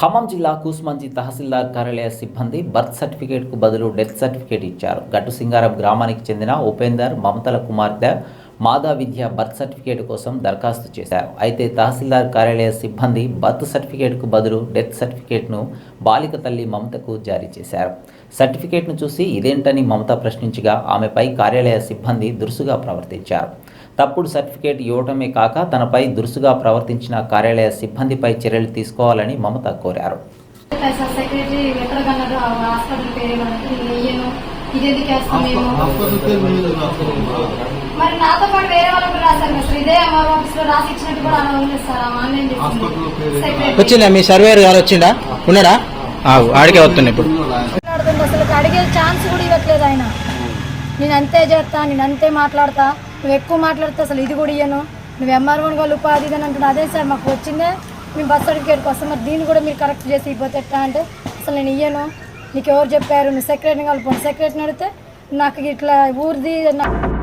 ఖమ్మం జిల్లా కూస్మంచి తహసీల్దార్ కార్యాలయ సిబ్బంది బర్త్ సర్టిఫికేట్కు బదులు డెత్ సర్టిఫికేట్ ఇచ్చారు. గట్టు సింగారం గ్రామానికి చెందిన ఉపేందర్ మమతల కుమార్తె మాదా విద్య బర్త్ సర్టిఫికేట్ కోసం దరఖాస్తు చేశారు. అయితే తహసీల్దార్ కార్యాలయ సిబ్బంది బర్త్ సర్టిఫికేట్కు బదులు డెత్ సర్టిఫికేట్ను బాలిక తల్లి మమతకు జారీ చేశారు. సర్టిఫికేట్ను చూసి ఇదేంటని మమత ప్రశ్నించగా ఆమెపై కార్యాలయ సిబ్బంది దురుసుగా ప్రవర్తించారు. తప్పుడు సర్టిఫికేట్ ఇవ్వటమే కాక తనపై దురుసుగా ప్రవర్తించిన కార్యాలయ సిబ్బందిపై చర్యలు తీసుకోవాలని మమత కోరారు. మీరు నాతో పాటు వేరే రాశారు సార్. ఇదే ఆఫీస్లో రాసి ఇచ్చినట్టు కూడా అలా ఉంది సార్. ఆన్లైన్ వచ్చిందా? మీ సర్వేర్ గారు వచ్చిండా ఉన్నాడా? ఆగు, ఆడికే వస్తున్నా ఇప్పుడు. అసలు అడిగే ఛాన్స్ కూడా ఇవ్వట్లేదు ఆయన. నేను అంతే చేస్తా నేను అంతే మాట్లాడతా. నువ్వు ఎక్కువ మాట్లాడితే అసలు ఇది కూడా ఇయ్యను. నువ్వు ఎంఆర్ఓని వాళ్ళు ఉపాధి ఇది అని అంటున్నా అదే సార్ మాకు వచ్చిందే. మేము బర్త్ సర్టిఫికేట్ కోసం మరి దీన్ని కూడా మీరు కరెక్ట్ చేసి ఇవ్వతే ఎట్లా అంటే అసలు నేను ఇయ్యను. నీకు ఎవరు చెప్పారు? నువ్వు సెక్రటరీని కలిపి. సెక్రటరీని అడిగితే నాకు ఇట్లా ఊరిది నా-